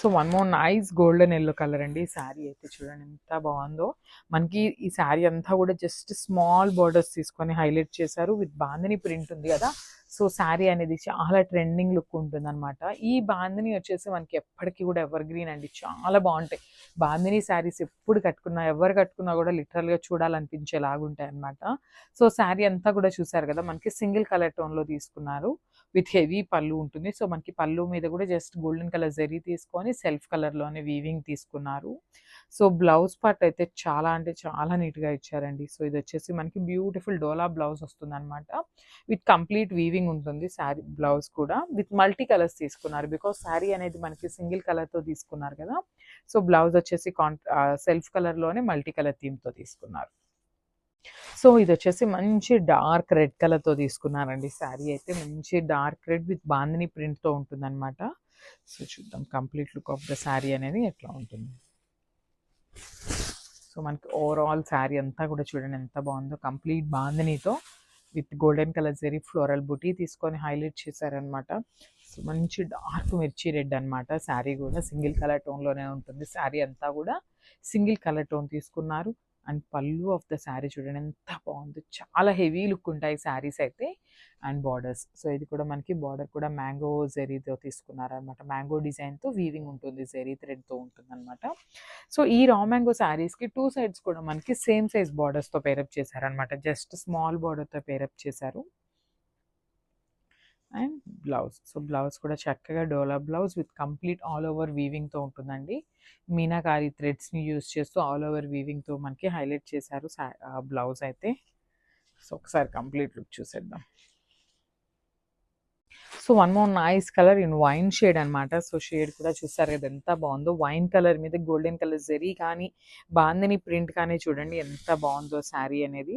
So one more nice golden yellow colour అండి ఈ శారీ అయితే చూడండి ఎంత బాగుందో. మనకి ఈ శారీ అంతా కూడా జస్ట్ స్మాల్ బార్డర్స్ తీసుకొని హైలైట్ చేశారు విత్ బాందని ప్రింట్ ఉంది కదా. సో శారీ అనేది చాలా ట్రెండింగ్ లుక్ ఉంటుంది అనమాట ఈ బాందిని వచ్చేసి మనకి ఎప్పటికీ కూడా ఎవర్ గ్రీన్ అండి. చాలా బాగుంటాయి. బాందిని శారీస్ ఎప్పుడు కట్టుకున్నా ఎవరు కట్టుకున్నా కూడా లిటరల్గా చూడాలనిపించేలాగుంటాయి అనమాట సో శారీ అంతా కూడా చూసారు కదా మనకి సింగిల్ కలర్ టోన్లో తీసుకున్నారు. విత్ హెవీ పళ్ళు ఉంటుంది. సో మనకి పళ్ళు మీద కూడా జస్ట్ గోల్డెన్ కలర్ జరీ తీసుకొని సెల్ఫ్ కలర్లోనే వీవింగ్ తీసుకున్నారు. సో బ్లౌజ్ పార్ట్ అయితే చాలా అంటే చాలా నీట్గా ఇచ్చారండి. సో ఇది వచ్చేసి మనకి బ్యూటిఫుల్ డోలా బ్లౌజ్ వస్తుంది అనమాట విత్ కంప్లీట్ వీవింగ్ ఉంటుంది శారీ బ్లౌజ్ కూడా. విత్ మల్టీ కలర్స్ తీసుకున్నారు. బికాస్ శారీ అనేది మనకి సింగిల్ కలర్తో తీసుకున్నారు కదా. సో బ్లౌజ్ వచ్చేసి కాన్ సెల్ఫ్ కలర్లోనే మల్టీ కలర్ థీమ్తో తీసుకున్నారు. సో ఇది వచ్చేసి మంచి డార్క్ రెడ్ కలర్తో తీసుకున్నారండి శారీ అయితే. మంచి డార్క్ రెడ్ విత్ బాందిని ప్రింట్తో ఉంటుంది అనమాట సో చూద్దాం. Complete look of the sari అనేది ఎట్లా ఉంటుంది. సో మనకి ఓవరాల్ శారీ అంతా కూడా చూడండి ఎంత బాగుందో. Complete బాందనితో with golden colour zari floral buti తీసుకొని హైలైట్ చేశారనమాట సో మంచి డార్క్ మిర్చి రెడ్ అనమాట శారీ కూడా. సింగిల్ కలర్ టోన్లోనే ఉంటుంది. శారీ అంతా కూడా సింగిల్ కలర్ టోన్ తీసుకున్నారు. And pallu of the sari చూడండి ఎంత బాగుంది. చాలా హెవీ లుక్ ఉంటాయి శారీస్ అయితే అండ్ బార్డర్స్. సో ఇది కూడా మనకి బార్డర్ కూడా మ్యాంగో జెరీతో తీసుకున్నారనమాట మ్యాంగో డిజైన్తో వీవింగ్ ఉంటుంది జెరీ థ్రెడ్తో ఉంటుంది అనమాట సో ఈ రా మ్యాంగో శారీస్కి టూ సైడ్స్ కూడా మనకి సేమ్ సైజ్ బార్డర్స్తో పేరప్ చేశారనమాట జస్ట్ స్మాల్ బార్డర్తో పేరప్ చేశారు. And blouse. సో బ్లౌజ్ కూడా చక్కగా డోలా blouse with complete all over వీవింగ్తో ఉంటుందండి. మీనాకారి థ్రెడ్స్ని యూస్ చేస్తూ ఆల్ ఓవర్ వీవింగ్తో మనకి హైలైట్ చేశారు బ్లౌజ్ అయితే. సో ఒకసారి కంప్లీట్ లుక్ చూసేద్దాం. So one more nice colour in wine shade అనమాట సో షేడ్ కూడా చూసారు కదా ఎంత బాగుందో. వైన్ కలర్ మీద గోల్డెన్ కలర్ జరీ కానీ బాందని ప్రింట్ కానీ చూడండి ఎంత బాగుందో శారీ అనేది.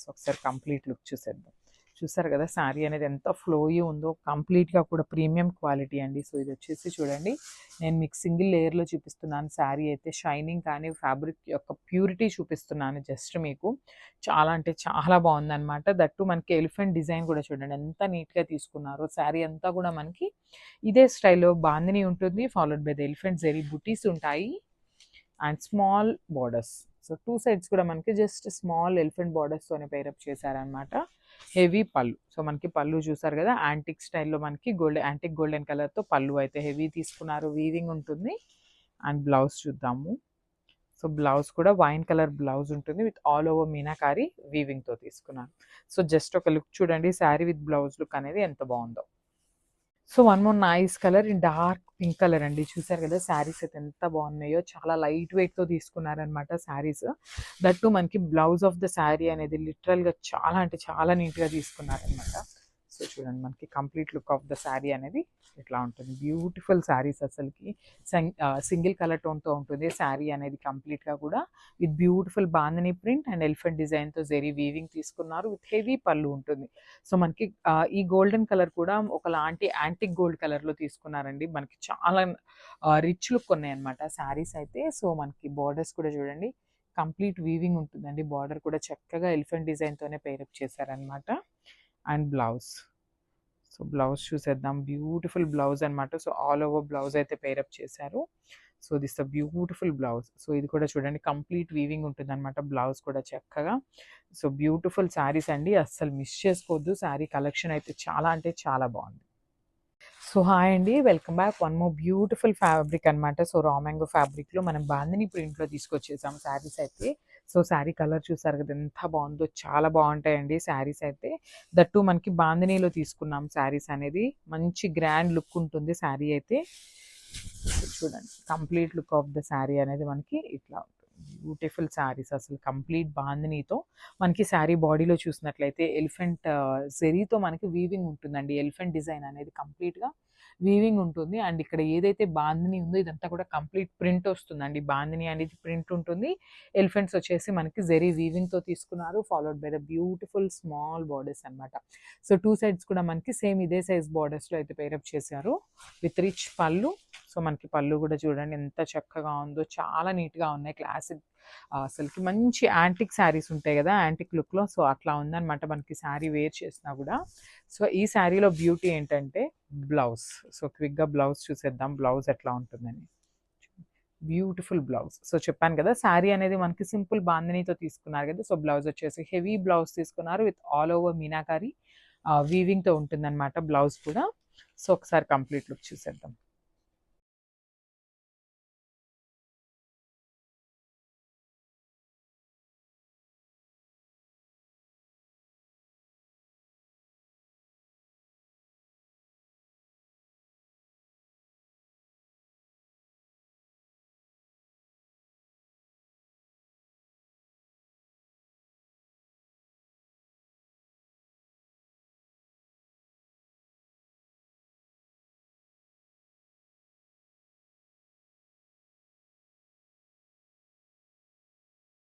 సో ఒకసారి కంప్లీట్ లుక్ చూసేద్దాం. చూసారు కదా శారీ అనేది ఎంత ఫ్లోయీ ఉందో కంప్లీట్గా కూడా ప్రీమియం క్వాలిటీ అండి. సో ఇది వచ్చేసి చూడండి నేను మీకు సింగిల్ లేయర్లో చూపిస్తున్నాను శారీ అయితే. షైనింగ్ కానీ ఫ్యాబ్రిక్ యొక్క ప్యూరిటీ చూపిస్తున్నాను జస్ట్ మీకు. చాలా అంటే చాలా బాగుందన్నమాట. దట్టు మనకి ఎలిఫెంట్ డిజైన్ కూడా చూడండి ఎంత నీట్గా తీసుకున్నారో. శారీ అంతా కూడా మనకి ఇదే స్టైల్లో బాందిని ఉంటుంది followed by the elephant zari butis ఉంటాయి and small borders. So two sides కూడా మనకి జస్ట్ స్మాల్ ఎలిఫెంట్ బార్డర్స్తోనే పేరప్ చేశారనమాట హెవీ పళ్ళు. సో మనకి పళ్ళు చూసారు కదా యాంటిక్ స్టైల్లో మనకి గోల్డ్ యాంటిక్ గోల్డెన్ కలర్తో పళ్ళు అయితే హెవీ తీసుకున్నారు. వీవింగ్ ఉంటుంది. అండ్ బ్లౌజ్ చూద్దాము. సో బ్లౌజ్ కూడా వైన్ కలర్ బ్లౌజ్ ఉంటుంది విత్ ఆల్ ఓవర్ మీనాకారి వీవింగ్తో తీసుకున్నాను సో జస్ట్ ఒక లుక్ చూడండి. శారీ విత్ బ్లౌజ్ లుక్ అనేది ఎంత బాగుందో. So one more nice colour. In dark pink colour అండి. చూసారు కదా శారీస్ అయితే ఎంత బాగున్నాయో. చాలా లైట్ వెయిట్తో తీసుకున్నారనమాట శారీస్. దట్టు మనకి బ్లౌజ్ ఆఫ్ ద శారీ అనేది లిటరల్గా చాలా అంటే చాలా నీట్గా తీసుకున్నారనమాట సో చూడండి మనకి complete look of the sari అనేది ఇట్లా ఉంటుంది? బ్యూటిఫుల్ శారీస్ అసలుకి. సింగిల్ కలర్ టోన్తో ఉంటుంది. శారీ అనేది కంప్లీట్గా కూడా with beautiful bandhani print and elephant డిజైన్తో జెరీ వీవింగ్ తీసుకున్నారు. విత్ హెవీ పళ్ళు ఉంటుంది. సో మనకి ఈ గోల్డెన్ కలర్ కూడా ఒకలాంటి యాంటిక్ గోల్డ్ కలర్లో తీసుకున్నారండి. మనకి చాలా రిచ్ లుక్ ఉన్నాయి అనమాట శారీస్ అయితే. సో మనకి బార్డర్స్ కూడా చూడండి కంప్లీట్ వీవింగ్ ఉంటుందండి. బార్డర్ కూడా చక్కగా ఎలిఫెంట్ డిజైన్తోనే పేరప్ చేశారనమాట అండ్ బ్లౌజ్. సో బ్లౌజ్ చూసేద్దాం. బ్యూటిఫుల్ బ్లౌజ్ అన్నమాట. సో ఆల్ ఓవర్ బ్లౌజ్ అయితే పేరప్ చేశారు. So this the beautiful blouse. So ఇది కూడా చూడండి. కంప్లీట్ వీవింగ్ ఉంటుంది అనమాట బ్లౌజ్ కూడా చక్కగా. సో బ్యూటిఫుల్ శారీస్ అండి. అస్సలు మిస్ చేసుకోవద్దు. శారీ కలెక్షన్ అయితే చాలా అంటే చాలా బాగుంది. సో హాయ్ అండి. Welcome back. One more beautiful fabric అనమాట సో రామ్యాంగో ఫ్యాబ్రిక్లో మనం బాందిని ప్రింట్లో తీసుకొచ్చేసాం శారీస్ అయితే. సో శారీ కలర్ చూసారు కదా ఎంత బాగుందో చాలా బాగుంటాయండి శారీస్ అయితే. దట్టు మనకి బాందినీలో తీసుకున్నాం శారీస్ అనేది. మంచి గ్రాండ్ లుక్ ఉంటుంది శారీ అయితే. చూడండి. Complete look of the sari అనేది మనకి ఇట్లా బ్యూటిఫుల్ శారీస్ అసలు కంప్లీట్ బాందినీతో. మనకి శారీ బాడీలో చూసినట్లయితే ఎలిఫెంట్ జెరీతో మనకి వీవింగ్ ఉంటుందండి. ఎలిఫెంట్ డిజైన్ అనేది కంప్లీట్గా వీవింగ్ ఉంటుంది. అండ్ ఇక్కడ ఏదైతే బాందిని ఉందో ఇదంతా కూడా కంప్లీట్ ప్రింట్ వస్తుందండి. బాందిని అనేది ప్రింట్ ఉంటుంది. ఎలిఫెంట్స్ వచ్చేసి మనకి జెరీ వీవింగ్తో తీసుకున్నారు. Followed by the beautiful small borders అన్నమాట. సో టూ సైడ్స్ కూడా మనకి సేమ్ ఇదే సైజ్ బార్డర్స్లో అయితే పేరప్ చేశారు. విత్ రిచ్ పళ్ళు. సో మనకి పళ్ళు కూడా చూడండి ఎంత చక్కగా ఉందో చాలా నీట్గా ఉన్నాయి. క్లాసిక్ అసలుకి మంచి యాంటిక్ శారీస్ ఉంటాయి కదా యాంటిక్ లుక్లో. సో అట్లా ఉందన్నమాట మనకి శారీ వేర్ చేసినా కూడా. సో ఈ శారీలో బ్యూటీ ఏంటంటే బ్లౌజ్. సో క్విక్గా బ్లౌజ్ చూసేద్దాం. బ్లౌజ్ ఎట్లా ఉంటుందని. Beautiful blouse. సో చెప్పాను కదా శారీ అనేది మనకి సింపుల్ బాందనీతో తీసుకున్నారు కదా. సో బ్లౌజ్ వచ్చేసి హెవీ బ్లౌజ్ తీసుకున్నారు విత్ ఆల్ ఓవర్ మీనాకారి వీవింగ్తో ఉంటుందన్నమాట బ్లౌజ్ కూడా. సో ఒకసారి కంప్లీట్ లుక్ చూసేద్దాం.